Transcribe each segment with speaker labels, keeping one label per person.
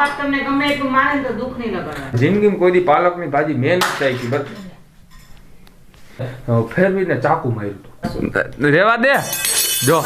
Speaker 1: બાપ તમને ગમે એટલું માને તો દુઃખ નહીં લગાડવાનું.
Speaker 2: જિંદગીમાં કોઈ દી પાલકની ભાજી મેં નથી ચાખી બસ. ફેરવીને ચાકુ માર્યું હતું રેવા દે. જો.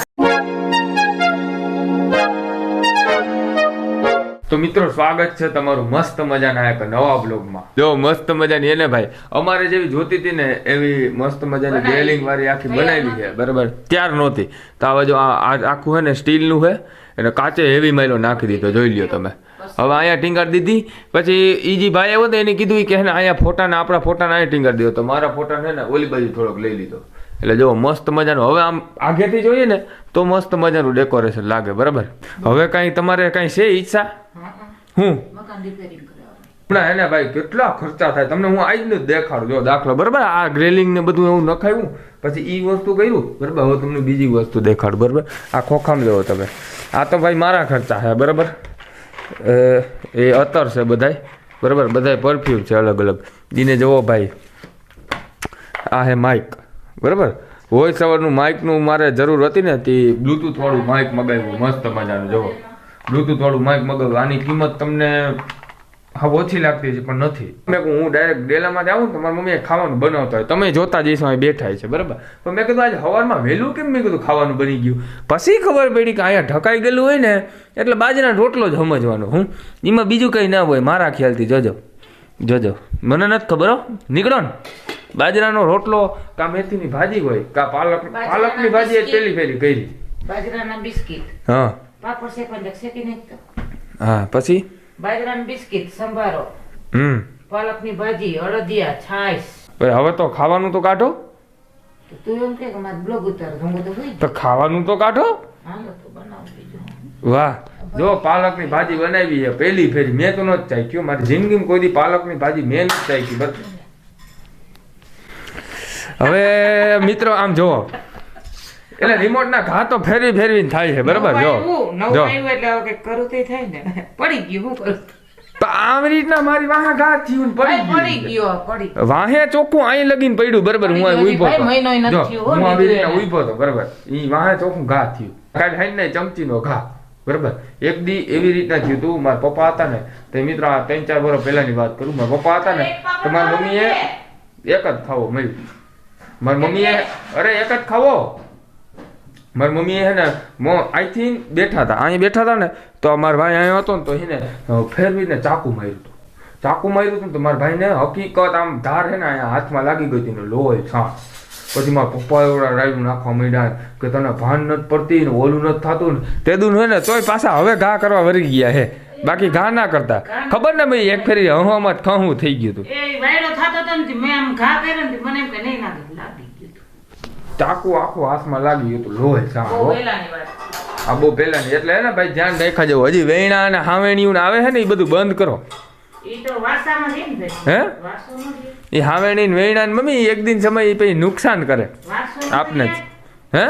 Speaker 2: તો મિત્રો સ્વાગત છે તમારું મસ્ત મજાના એક નવા બ્લોગમાં જો મસ્ત મજાની એને ભાઈ. અમારે જેવી જોતી હતી ને એવી મસ્ત મજાની બેલિંગ વાળી આખી બનાવી છે. બરાબર. ત્યાર નહોતી. તો હવે જો આ આખું છે ને સ્ટીલનું છે એને કાચે હેવી માઇલો નાખી દીધો. જોઈ લ્યો તમે. હવે અહીંયા ટીંગાડી દીધી. પછી ઈ જે ભાઈ આવ્યો તો એને કીધું કે હે ને અહીંયા ફોટા ને આપણા ફોટા અહીંયા ટીંગાડી દીધો તો મારા ફોટા છે ને ઓલી બાજુ થોડોક લઈ લીધો. એટલે જો મસ્ત મજાનું, હવે આમ આગેથી જોઈએ ને, તો મસ્ત મજાનું ડેકોરેશન લાગે, બરાબર? હવે કાંઈ તમારે કાંઈ છે ઈચ્છા? હું? હમણાં એને ભાઈ, કેટલા ખર્ચા થાય? તમને હું આજનું જ દેખાડું, જો દાખલો, બરાબર? આ ગ્રેલિંગ ને બધું એવું નખાયું, પછી ઈ વસ્તુ કર્યું, બરાબર? હવે તમને બીજી વસ્તુ દેખાડું, બરાબર? આ ખોખામ લેવો તમે. આ તો ભાઈ મારા ખર્ચા છે, બરાબર? એ અત્તર છે બધાય. બરાબર? બધાય પરફ્યુમ છે અલગ અલગ. દીને જવો ભાઈ. આ હે માઇક બરાબર? વોઇસ ઓવરનું માઇકનું મારે જરૂર હતી ને તે બ્લૂટૂથ માઇક મગાવ્યું. મસ્ત મજાનું, જવો. બ્લૂટૂથ વાળું માઇક મગાવ્યું. આની કિંમત તમને હા ઓછી લાગતી છે પણ નથી. મેં કહું હું ડાયરેક્ટ ડેલામાં આવું તો મારી મમ્મીએ ખાવાનું બનાવતા હોય. તમે જોતા જઈશો અહીં બેઠા છે બરાબર? પણ મેં કીધું આજે સવારમાં વહેલું કેમ? મેં કીધું ખાવાનું બની ગયું. પછી ખબર પડી કે અહીંયા ઢકાઈ ગયેલું હોય ને એટલે બાજરાનો રોટલો જ સમજવાનો હું. એમાં બીજું કંઈ ના હોય મારા ખ્યાલથી. જોજો જોજો. મને નથી ખબર હો. નીકળો ને. બાજરાનો રોટલો કા મેથીની ભાજી હોય કા પાલક પાલકની ભાજી પેલી પેલી કરી.
Speaker 1: બાજરાના બિસ્કિટ.
Speaker 2: હા.
Speaker 1: પાપડ શેકવા શેકી નાખતો
Speaker 2: હા પછી?
Speaker 1: બાજરાના બિસ્કિટ સંભારો
Speaker 2: હમ.
Speaker 1: પાલકની ભાજી અડદિયા છાશ.
Speaker 2: હવે તો ખાવાનું તો કાઢો.
Speaker 1: તું એમ કે મારે બ્લોગ ઉતાર હું બધું હોય
Speaker 2: તો ખાવાનું તો કાઢો.
Speaker 1: હાલો તો બનાવ બીજું.
Speaker 2: વાહ. જો પાલકની ભાજી બનાવી છે પહેલી ફેરી મેં તો નથી ચાખ્યું. મારી જિંદગીમાં કોઈ દી પાલકની ભાજી મેં નથી ચાખી બસ. હવે મિત્રો આમ જુઓ. એટલે રિમોટ ના ઘા તો ફેરવી ફેરવીને થાય છે બરાબર? જો જો.
Speaker 1: એટલે કે કરું તે થાય ને. પડી ગયું હું કરું
Speaker 2: તો. આવી રીતના મારી વાહે ઘા થયું પડી
Speaker 1: પડી
Speaker 2: ગયો
Speaker 1: પડી
Speaker 2: વાહે ચોખ્ખું અહીં લગીને પડ્યું બરાબર હું અહીં ઊભો
Speaker 1: ગયું. ભાઈ, મહિનોય નથી
Speaker 2: જો
Speaker 1: થયો, હો,
Speaker 2: હું આવી રીતના ઊભો હતો બરાબર. ઈ વાહે ચોખ્ખું ઘા થયું. કાલ હાઈ ને ચમચી નો ઘા બરાબર. એક દી એવી રીતના થયું તું મારા પપ્પા હતા ને તે મિત્રો આ ત્રણ ચાર વર્ષ પહેલાની વાત કરું મારા પપ્પા હતા ને તો મારી મમ્મીએ એક જ ખાવો મળ્યું. મારી મમ્મીએ અરે એક જ ખાવો. મારી મમ્મીએ હે ને, મો અહીંથી બેઠા હતા અહીં બેઠા હતા ને, તો મારા ભાઈ અહીંયા હતો ને, તો એને ફેરવીને ચાકુ માર્યું હતું. ચાકુ માર્યું હતું ને, તો મારા ભાઈને હકીકત આમ ધાર હે ને અહીંયા હાથમાં લાગી ગઈ હતી ને, લોહી છા પછી મારા પપ્પા એવડા રાયડું નાખવા માંડ્યા કે તને ભાન નથી પડતી ને, ઓલું નથી થતું ને તેદું હોય ને, તોય પાછા હવે ઘા કરવા વરી ગયા હે. બાકી ઘા ના કરતા. ખબર ને ભાઈ, એક ફેરી હવામાં ખહું થઈ ગયું હતું.
Speaker 1: એ વાયરો થતો હતો ને મેં આમ ઘા કર્યો ને, મને એમ કે નહીં હતું.
Speaker 2: ચાકુ આખું હાથમાં લાગી ગયું હતું લોહી
Speaker 1: સાંભળો.
Speaker 2: આ બહુ પહેલાની એટલે ને ભાઈ ધ્યાન રાખવા જેવું. હજી વેણા અને હાવેણીયું આવે છે ને એ બધું બંધ કરો. હે? એ હાવેણી ને વેણા ને મમ્મી એક દિન સમય એ પછી નુકસાન કરે. આપને જ. હે?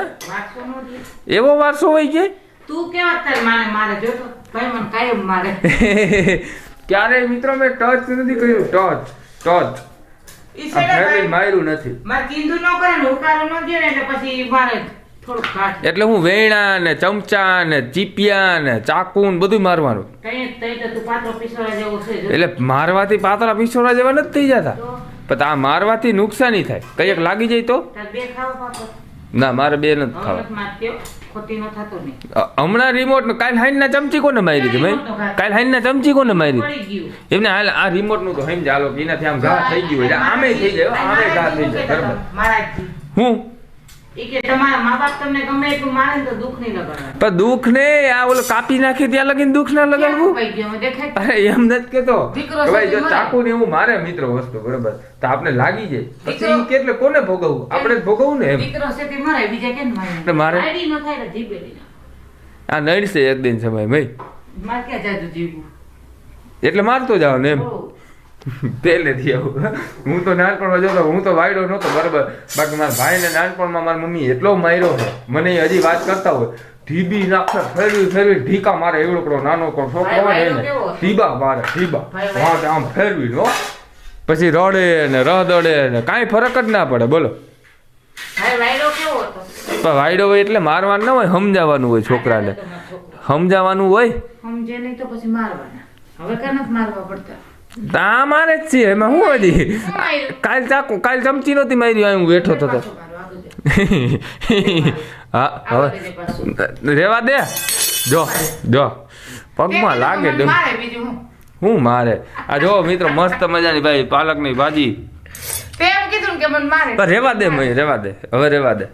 Speaker 2: એવો વારસો હોય કે?
Speaker 1: તું કેવા તાર માને મારે જોતો ભાઈ મને કાયમ મારે.
Speaker 2: ક્યારે મિત્રો મેં ટચ નથી કર્યું. Touch touch. માર્યું. નથી.
Speaker 1: એટલે
Speaker 2: હું વેણા ને ચમચા ને ચીપિયા ને ચાકુ ને બધું મારવાનું. એટલે મારવાથી પાતળા પીછોડા જેવા નથી થઈ જતા. પણ આ મારવાથી નુકસાની થાય. કંઈક લાગી જાય તો? ના મારે બે નથી ખાવા. હમણાં રિમોટ કાલ હાઈન ના ચમચી કોને મારી હતી ભાઈ કાલ હાઈન ના ચમચી કોને મારી એમને હાલ આ રિમોટનું તો હાઈન હાલો એનાથી આમ ઘા થઈ ગયું આમે થઈ જાય આમે ઘા થઈ જાય બરાબર. હું? પણ દુઃખ ને આ ઓલો કાપી નાખી ત્યાં લગીને દુઃખ ના લગાડવું? અરે એમ નથી કેતો. ભાઈ જો ચાકુ ને એવું મારે મિત્રો વસ્તુ બરાબર? તો આપણે લાગી જાય. પછી ઈ કેટલે કોને ભોગવવું? આપણે ભોગવવું ને એમ.
Speaker 1: મારે.
Speaker 2: આ નડશે એક દિન સમય ભાઈ. એટલે મારતો જાવ ને એમ. પહેલેથી આવું હું તો નાનપણમાં જોતો હું તો વાયડો નહોતો બરાબર. બાકી મારા ભાઈને નાનપણમાં મારી મમ્મી એટલો માર્યો મને હજી વાત કરતા હોય ઢીબી નાખે ફેરવી ફેરવી ઢીકા મારે એવડો નાનો કો છોકરો હોય ને ઢીબા મારે ઢીબા. હા આમ ફેરવી નો પછી રડે ને રદડે ને કાંઈ ફરક જ ના પડે બોલો.
Speaker 1: વાયડો
Speaker 2: પણ વાયડો હોય એટલે મારવાનું ના હોય સમજાવવાનું હોય છોકરાને. સમજાવવાનું હોય?
Speaker 1: સમજે નહીં તો પછી મારવાના. હવે કાં નથી મારવા પડતા?
Speaker 2: તા મારે જ છે એમાં શું હજી? કાલ ચાકુ કાલ ચમચી નહોતી મારી હું બેઠો
Speaker 1: મારવા, જા.
Speaker 2: હા હવે. રેવા દે. જો જો. પગમાં લાગે
Speaker 1: બીજું હું?
Speaker 2: મારે? આ જો મિત્રો મસ્ત મજાની ભાઈ પાલકની ભાજી. રેવા દે મય રેવા દે. હવે રેવા દે.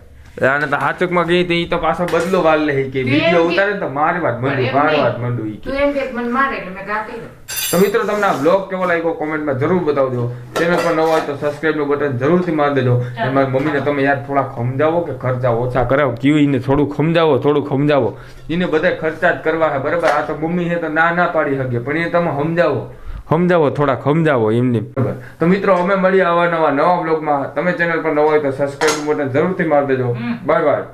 Speaker 2: આને તો હાચકમાં ગઈ તો ઈ તો પાછો બદલો વાલ લે કે વીડિયો ઉતારે તો મારી વાત મંડું
Speaker 1: એમ
Speaker 2: મારી વાત મંડું ઈ કે.
Speaker 1: તું એમ કે મને મારે એટલે મેં કાપી.
Speaker 2: તો મિત્રો તમને આ બ્લોગ કેવો લાગ્યો કોમેન્ટમાં જરૂર બતાવજો. ચેનલ પર નવો હોય તો સબસ્ક્રાઇબનું બટન જરૂરથી મારી દેજો. અને મારી મમ્મીને તમે યાર થોડા સમજાવો કે ખર્ચા ઓછા કરાવો? કયું એને થોડું સમજાવો થોડું સમજાવો. એને બધા ખર્ચા જ કરવા છે બરાબર? આ તો મમ્મી છે તો ના ના પાડી શકે પણ એ તમે સમજાવો. સમજાવો થોડા સમજાવો એમની. બરાબર? તો મિત્રો અમે મળીએ આવા નવા નવા બ્લોગમાં તમે ચેનલ પર નવા હોય તો સબસ્ક્રાઇબ બટન જરૂરથી મારી દેજો. Bye bye